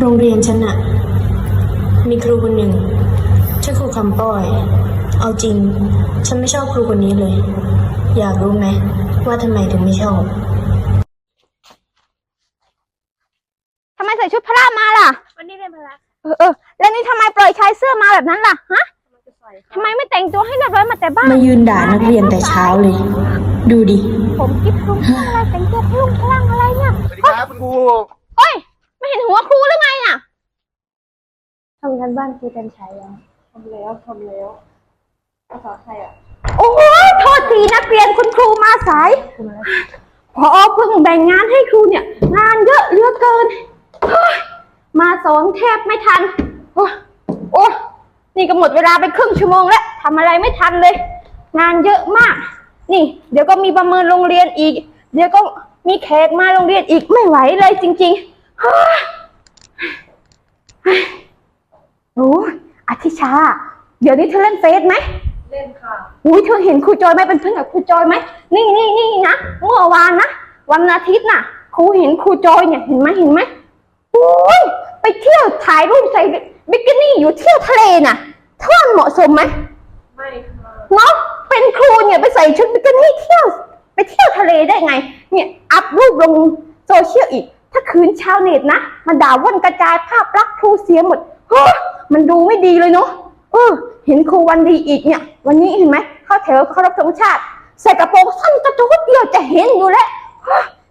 โรงเรียนฉันอะมีครูคนหนึ่งชื่อครูคำป้อย เอาจริง ฉันไม่ชอบครูคนนี้เลย อยากรู้ไหมว่าทำไมถึงไม่ชอบทำไมใส่ชุดพละมาล่ะ วันนี้เรียนพละเออเออแล้วนี่ทำไมปล่อยชายเสื้อมาแบบนั้นล่ะฮะทำไมไม่แต่งตัวให้เรียบร้อยมาแต่บ้านมายืนด่านักเรียนแต่เช้าเลย ดูดิผมคิดลุงพลังอะไรแต่งตัวพลุงพลังอะไรเนี่ยสวัสดีครับคุณครูเอ้ย ไม่เห็นหัวครูหรือไงน่ะทำกันบ้านครูกันใช้แล้วทำแล้วทำแล้วภาษาไทยอะ โอ้ยโทษทีนักเรียนคุณครูมาสายพอเพิ่งแบ่งงานให้ครูเนี่ย งานเยอะเหลือเกินเฮ้ยมาสอนแทบไม่ทัน โอ้โอ้นี่ก็หมดเวลาไปครึ่งชั่วโมงแล้วทำอะไรไม่ทันเลย งานเยอะมาก นี่ เดี๋ยวก็มีประเมินโรงเรียนอีก เดี๋ยวก็มีแขกมาโรงเรียนอีกไม่ไหวเลยจริงๆเฮ้ยเฮ้ย โอ้ยอาทิชา เดี๋ยวนี้เธอเล่นเฟซไหม เล่นค่ะ อุ้ยเธอเห็นครูจอยไหมเป็นเพื่อนกับครูจอยไหม นี่นี่นี่นะ เมื่อวานนะ วันอาทิตย์น่ะ ครูเห็นครูจอยเนี่ย เห็นไหมเห็นไหมอุ้ยไปเที่ยวถ่ายรูปใส่บิกินี่อยู่เที่ยวทะเลน่ะเท่าเหมาะสมไหมไม่ค่ะ เนาะเป็นครูเนี่ยไปใส่ชุดบิกินี่เที่ยว ไปเที่ยวทะเลได้ไง เนี่ยอัพรูปลงโซเชียลอีก ถ้าคืนชาวเน็ตนะมาด่าว่นกระจายภาพลักษณ์ครูเสียหมดเฮ้ยมันดูไม่ดีเลยเนาะเออเห็นครูวันดีอีกเนี่ย วันนี้เห็นไหมเข้าแถวเคารพธงชาติ ใส่กระโปรงสั้นกระจุกเดียวจะเห็นอยู่แล้ว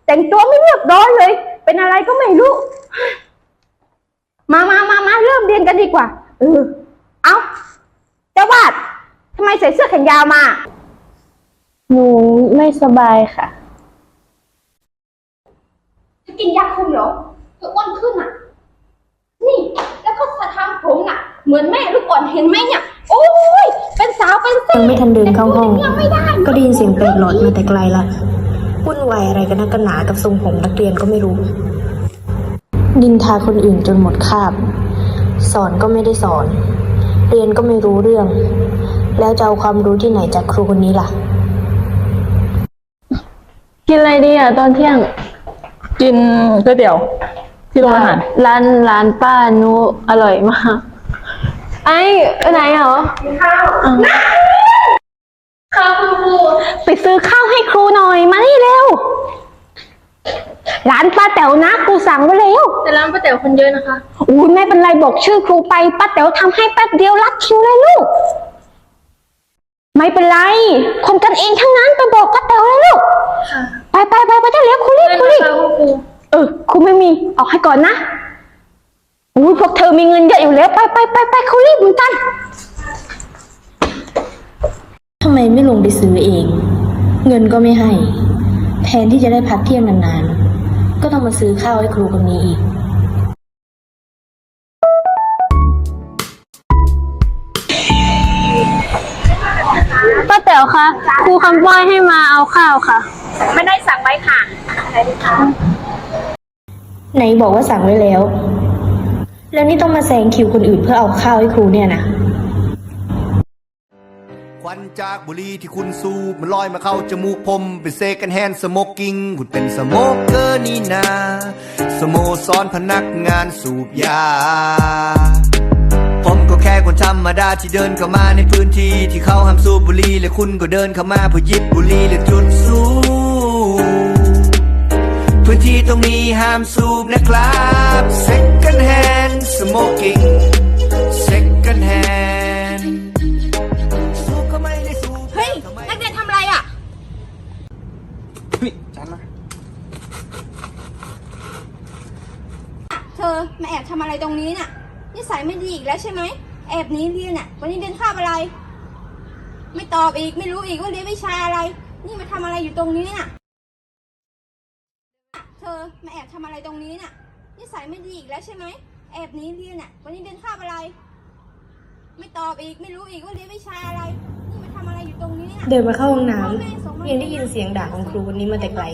แต่งตัวไม่เรียบร้อยเลย เป็นอะไรก็ไม่รู้ มามามามาเริ่มเรียนกันดีกว่า เออ เอาเจ้าวาดทำไมใส่เสื้อแขนยาวมา หนูไม่สบายค่ะ กินยาคุมเหรอเธออ้วนขึ้นอะ นี่ แล้วก็สะทำผมอะ เหมือนแม่ลูกอ่อนเห็นไหมเนี่ย โอ้ย เป็นสาวเป็นเส้ยังไม่ทันเดินเข้าห้องยังไม่ได้ก็ได้ยินเสียงแปลกหลอดมาแต่ไกลละวุ่นวายอะไรกันนักกันหนากับทรงผมนักเรียนก็ไม่รู้ ดินทาคนอื่นจนหมดคาบ สอนก็ไม่ได้สอน เรียนก็ไม่รู้เรื่อง แล้วจะเอาความรู้ที่ไหนจากครูคนนี้ล่ะ กินอะไรดีอะตอนเที่ยง กินก๋วยเตี๋ยวที่โรงอาหารร้านร้านป้านูอร่อยมาก ไอ้ไปไหนเหรอไปซื้อข้าวให้ครูหน่อยมานี่เร็ว ร้านป้าแต๋วนะครูสั่งไว้แล้วแต่ร้านป้าแต๋วคนเยอะนะคะอุ้ยไม่เป็นไรบอกชื่อครูไปป้าแต๋วทำให้แป๊บเดียวรัดคิวเลยลูก ไม่เป็นไร คนกันเองทั้งนั้นไปบอกป้าแต๋วเลยลูก ไปไปไปไปได้แล้วครูรีบครูรีบค่ะคุณครูเออครูไม่มีออกให้ก่อนนะอุ้ยพวกเธอมีเงินเยอะอยู่แล้ว ไปไปไปไปครูรีบเหมือนกันทำไมไม่ลงไปซื้อเอง เงินก็ไม่ให้ แทนที่จะได้พักเที่ยงนานๆ ก็ต้องมาซื้อข้าวให้ครูคนนี้อีกป้าแต๋วคะครูคำป้อยให้มาเอาข้าวค่ะ ไม่ได้สั่งไว้ค่ะไหนบอกว่าสั่งไว้แล้ว แล้วนี่ต้องมาแซงคิวคนอื่นเพื่อเอาข้าวให้ครูเนี่ยนะควันจากบุหรี่ที่คุณสูบมันลอยมาเข้าจมูกผม เป็นเซกันแฮนสโมกกิ้งคุณเป็นสโมกเกอร์นี่นา สโมสรพนักงานสูบยา ผมก็แค่คนธรรมดาที่เดินเข้ามาในพื้นที่ที่เขาห้ามสูบบุหรี่และคุณก็เดินเข้ามาเพื่อหยิบบุหรี่และจุดสูบ พื้นที่ตรงนี้ห้ามสูบนะครับ Second hand smoking Second hand สูบก็ไม่ได้สูบเฮ้ย นักเรียนทำอะไรอะ เฮ้ยจานมา เธอมาแอบทำอะไรตรงนี้น่ะ นิสัยไม่ดีอีกแล้วใช่ไหม แอบหนีเรียนน่ะ วันนี้เรียนคาบอะไร ไม่ตอบอีก ไม่รู้อีกว่าเรียนวิชาอะไร นี่มาทำอะไรอยู่ตรงนี้น่ะเธอมาแอบทำอะไรตรงนี้น่ะ นิสัยไม่ดีอีกแล้วใช่ไหม แอบหนีเรียนน่ะ วันนี้เรียนคาบอะไร ไม่ตอบอีก ไม่รู้อีกว่าเรียนวิชาอะไร นี่มาทำอะไรอยู่ตรงนี้น่ะ เดินมาเข้าห้องน้ำยังได้ยินเสียงด่าของครูคนนี้มาแต่ไกล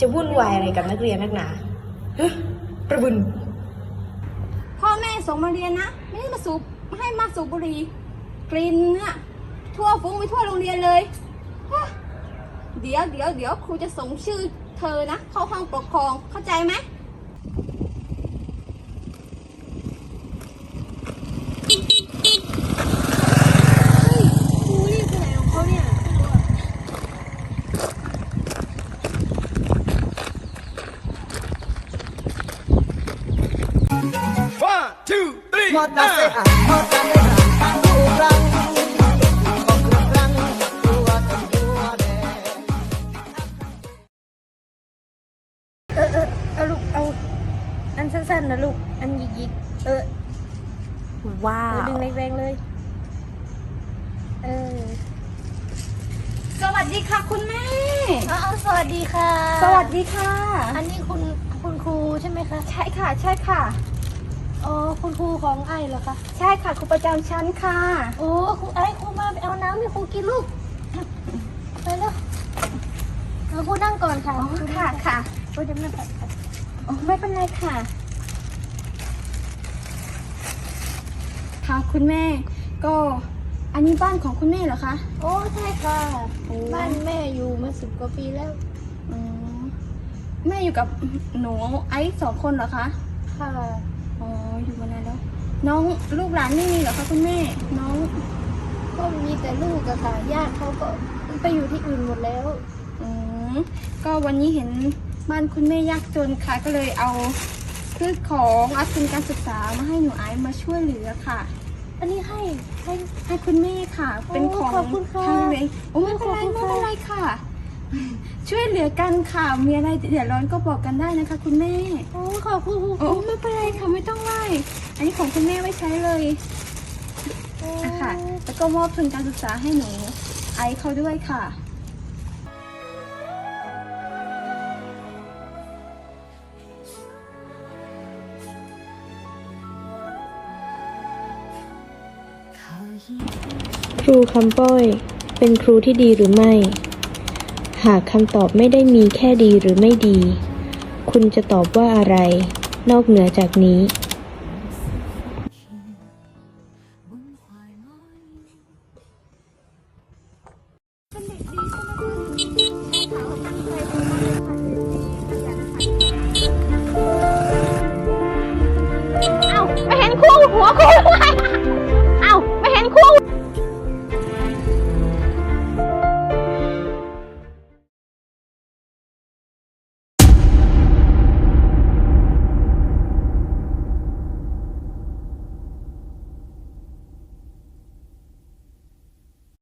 จะวุ่นวายอะไรกับนักเรียนนักหนาเฮ้ยประบุญพ่อแม่ส่งมาเรียนนะ ไม่ได้มาสูบไม่ให้มาสูบบุหรี่กลิ่นเนี่ยทั่วฟุ้งไปทั่วโรงเรียนเลยฮะเดี๋ยวเดี๋ยวเดี๋ยวครูจะส่งชื่อ เธอนะเข้าห้องปกครองเข้าใจไหม สวัสดีค่ะคุณแม่เอาเอาสวัสดีค่ะ สวัสดีค่ะ อันนี้คุณคุณครูใช่ไหมคะ ใช่ค่ะ ใช่ค่ะ อ๋อ คุณครูของไอ้เหรอคะ ใช่ค่ะครูประจำชั้นค่ะ โอ้ครูไอ้ครูมาไปเอาน้ำให้ครูกินลูก ไปแล้วเอาครูนั่งก่อนค่ะอ๋อค่ะค่ะโอ้ยเดี๋ยวไม่ไปอ๋อไม่เป็นไรค่ะ ค่ะคุณแม่ก็ อันนี้บ้านของคุณแม่เหรอคะ โอ้ใช่ค่ะ โอ้ บ้านแม่อยู่มาสิบกว่าปีแล้ว อ๋อแม่อยู่กับหนูไอซ์สองคนเหรอคะ ค่ะ อ๋อ อยู่มานานแล้ว น้องลูกหลานไม่มีเหรอคะคุณแม่ น้อง ก็มีแต่ลูกอะค่ะญาติเขาก็ไปอยู่ที่อื่นหมดแล้ว อืมก็วันนี้เห็นบ้านคุณแม่ยากจนค่ะ ก็เลยเอาพืชของอาทุนการศึกษามาให้หนูไอซ์มาช่วยเหลือค่ะ อันนี้ให้ให้ให้คุณแม่ค่ะ เป็นของขอบคุณค่ะทางเลยโอ้ไม่เป็นไรขอบคุณไม่ค่ะเป็นไรค่ะ ช่วยเหลือกันค่ะ มีอะไรเดือดร้อนก็บอกกันได้นะคะ คุณแม่ โอ้ขอบคุณครูโอ้ไม่เป็นไรค่ะไม่ต้องไหวอันนี้ของคุณแม่ไว้ใช้เลยอะค่ะ แล้วก็มอบทุนการศึกษาให้หนูไอซ์เขาด้วยค่ะ รูคำป้อย เป็นครูที่ดีหรือไม่ หากคำตอบไม่ได้มีแค่ดีหรือไม่ดี คุณจะตอบว่าอะไร นอกเหนือจากนี้ เอ้าไม่เห็นครูหัวครู